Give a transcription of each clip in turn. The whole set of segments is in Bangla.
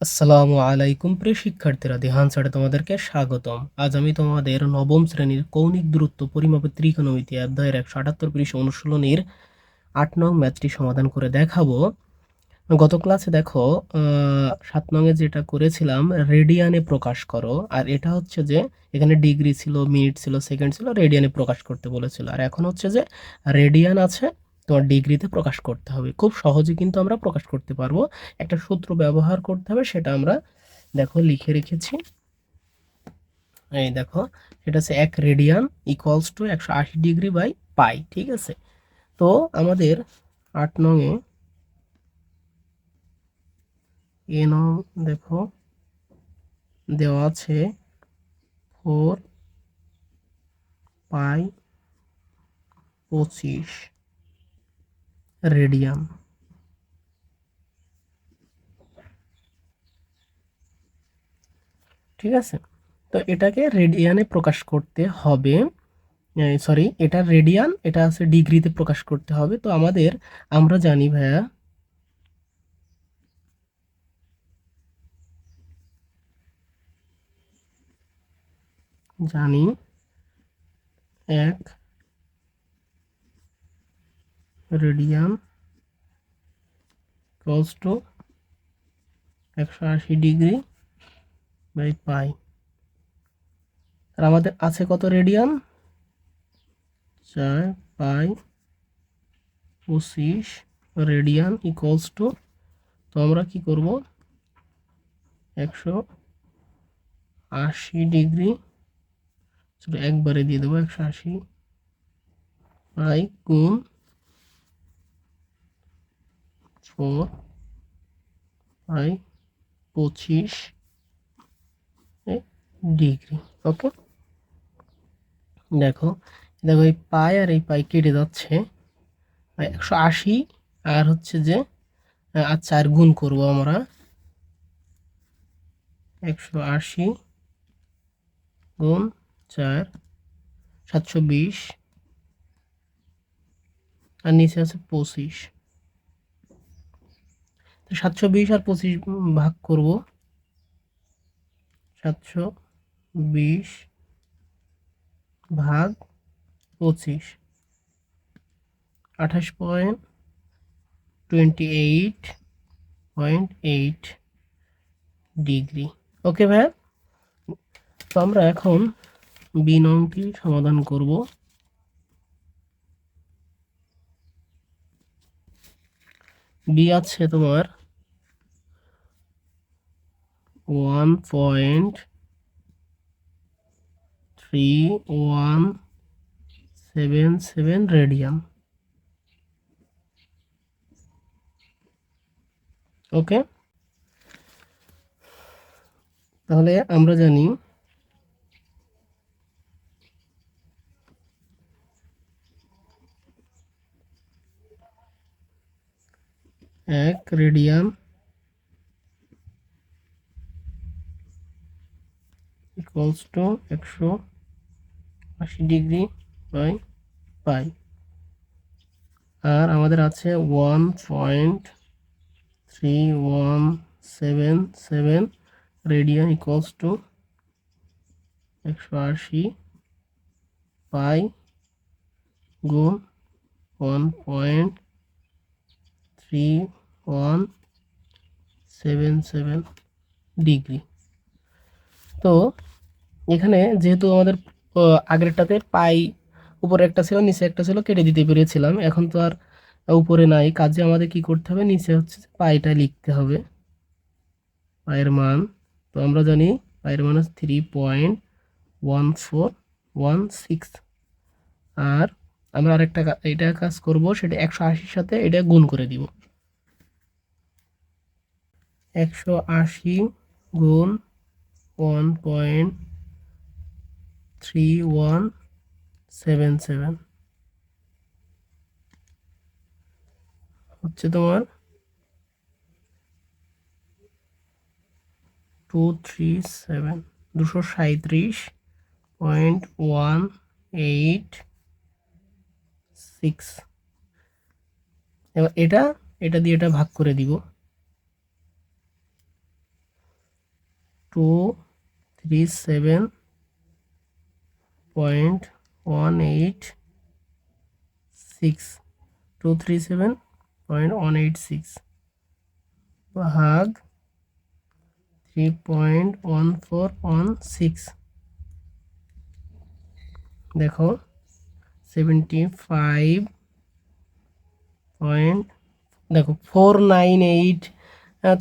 আসসালামু আলাইকুম প্রিয় শিক্ষার্থীরা ধ্যান স্যারে তোমাদেরকে স্বাগতম। আজ আমি তোমাদের নবম শ্রেণির কৌণিক দূরত্ব পরিমাপের ত্রিকোণমিতি অধ্যায়ের একশো আটাত্তর পৃষ্ঠ অনুশীলনীর আট নং ম্যাচটি সমাধান করে দেখাবো। গত ক্লাসে দেখো সাত নংয়ে যেটা করেছিলাম, রেডিয়ানে প্রকাশ করো। আর এটা হচ্ছে যে, এখানে ডিগ্রি ছিল, মিনিট ছিল, সেকেন্ড ছিল, রেডিয়ানে প্রকাশ করতে বলেছিল। আর এখন হচ্ছে যে, রেডিয়ান আছে তোমার ডিগ্রিতে প্রকাশ করতে হবে। খুব সহজে কিন্তু আমরা প্রকাশ করতে পারব। একটা সূত্র ব্যবহার করতে হবে, সেটা আমরা দেখো লিখে রেখেছি। এই দেখো, সেটা হচ্ছে এক রেডিয়ান ইকুয়ালস টু একশো আশি ডিগ্রি বাই পাই ঠিক আছে? তো আমাদের আট নংয়ে এ নং দেখো, দেওয়া আছে ফোর পাই পঁচিশ। রেডিয়ান ঠিক আছে? তো এটাকে রেডিয়ানে প্রকাশ করতে হবে। সরি এটা রেডিয়ান, এটা আছে ডিগ্রিতে প্রকাশ করতে হবে। তো আমাদের, আমরা জানি ভাইয়া, জানি, এক রেডিয়ান ইকুয়ালস টু একশো আশি ডিগ্রি বাই পাই। আর আমাদের আছে কত রেডিয়ান চার, পাই, পঁচিশ রেডিয়ান ইকুয়ালস টু তো আমরা কি করব? একশো আশি ডিগ্রি। একবারে দিয়ে দেবো একশো আশি। পাই গুণ ফোর পাই পঁচিশ ডিগ্রি। ওকে? দেখো দেখো এই পাই আর এই পাই কেটে যাচ্ছে। একশো আশি, আর হচ্ছে যে আর চার গুণ করব আমরা। একশো আশি গুণ চার, সাতশো বিশ। আর নিচে আছে পঁচিশ। সাতশো বিশ আর পঁচিশ ভাগ করব। সাতশো বিশ ভাগ পঁচিশ। আঠাশ point twenty eight point eight degree. Okay ভাইয়া? তো আমরা এখন বি নংটি সমাধান করব। বি আছে তোমার one point three one seven seven radian okay তাহলে আমরা জানি এক রেডিয়ান ইকুয়ালস টু একশো আশি ডিগ্রি বাই পাই আর আমাদের আছে one point three one seven seven radian equals to একশো আশি পাই গুণ one point three one seven seven degree তো এখানে যেহেতু আমাদের আগেরটাতে পাই উপরে একটা ছিল, নিচে একটা ছিল, কেটে দিতে পেরেছিলাম। এখন তো আর উপরে নাই। কাজে আমাদের কি করতে হবে? নিচে হচ্ছে পাইটা লিখতে হবে। পায়ের মান, তো আমরা জানি পায়ের মান হচ্ছে three point one four one six আর আমরা আরেকটা এটা কাজ করব, সেটা একশো আশির সাথে এটা গুণ করে দিব। একশো আশি গুণ one point three one seven seven হচ্ছে তোমার টু থ্রি সেভেন দুশো সাঁত্রিশ পয়েন্ট ওয়ান এইট সিক্স এবার এটা এটা দিয়ে এটা ভাগ করে দিব। Two three seven point one eight six two three seven point one eight six ভাগ three point one four one six দেখো সেভেন্টি ফাইভ পয়েন্ট দেখো ফোর নাইন এইট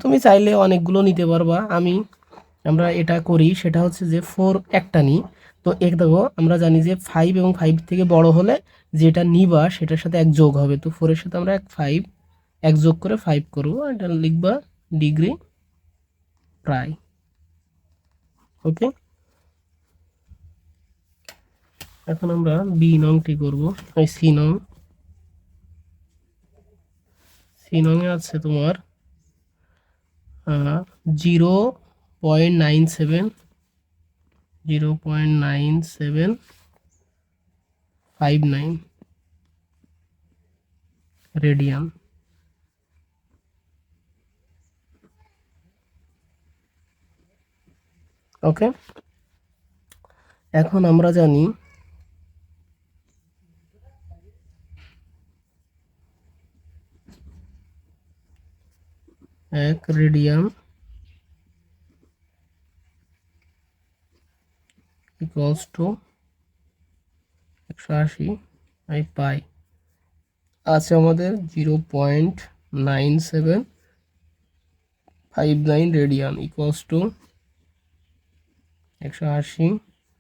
তুমি চাইলে অনেকগুলো নিতে পারবা। আমি, আমরা এটা করি, সেটা হচ্ছে যে ফোর একটা নিই। তো এক দেখো, আমরা জানি যে ফাইভ এবং ফাইভ থেকে বড় হলে যেটা নিবা সেটার সাথে এক যোগ হবে। তো ফোরের সাথে আমরা এক ফাইভ এক যোগ করে ফাইভ করব এটা লিখবা ডিগ্রি প্রায়। ওকে এখন আমরা বি নংটি করব। ওই সি নং। সি নংয়ে আছে তোমার zero point nine seven zero point nine seven five nine radian okay এখন আমরা জানি এক রেডিয়ান ইকুয়ালস টু একশো আশি আই পাই আছে আমাদের zero point nine seven five nine radian equals to একশো আশি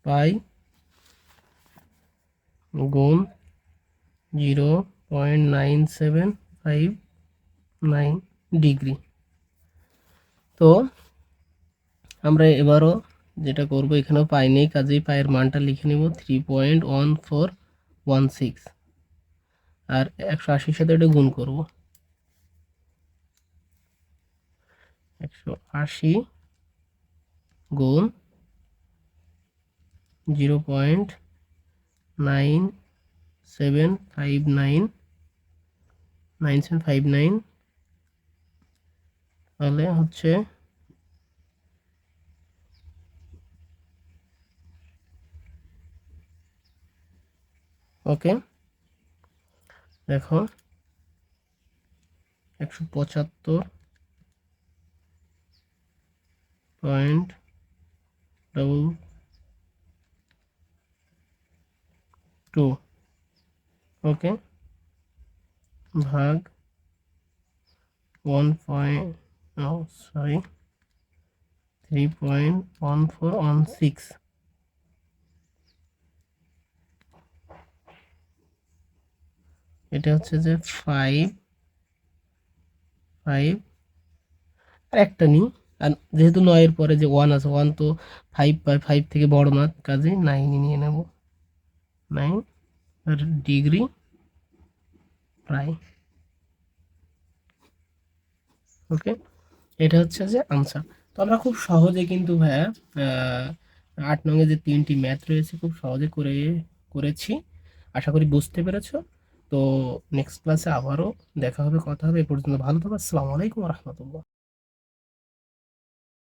পাই গুণ zero point nine seven five nine degree তো আমরা এবারও যেটা করব, এখানেও পাই নেই, কাজেই পায়ের মানটা লিখে নেব three point one four one six আর একশো আশির সাথে এটা গুণ করব। একশো আশি গুণ zero point nine seven five nine nine seven five nine তাহলে হচ্ছে ওকে। দেখো। একশো পঁচাত্তর পয়েন্ট ডবল টু ওকে। ভাগ one point sorry three point one four one six এটা হচ্ছে যে ফাইভ ফাইভ আর একটা নিই। আর যেহেতু নয়ের পরে যে ওয়ান আছে ওয়ান তো ফাইভ বাই ফাইভ থেকে বড় না, কাজে নাইনই নিয়ে নেব। নাইন আর ডিগ্রি প্রায় ওকে এটা হচ্ছে যে আনসার তো আমরা খুব সহজে কিন্তু ভাইয়া আট নঙে যে তিনটি ম্যাথ রয়েছে, খুব সহজে করে, করেছি। আশা করি বুঝতে পেরেছ। তো নেক্সট ক্লাসে আবারও দেখা হবে, কথা হবে, এ পর্যন্ত ভালো থাকবে আসসালামু আলাইকুম রহমতুল্লাহ।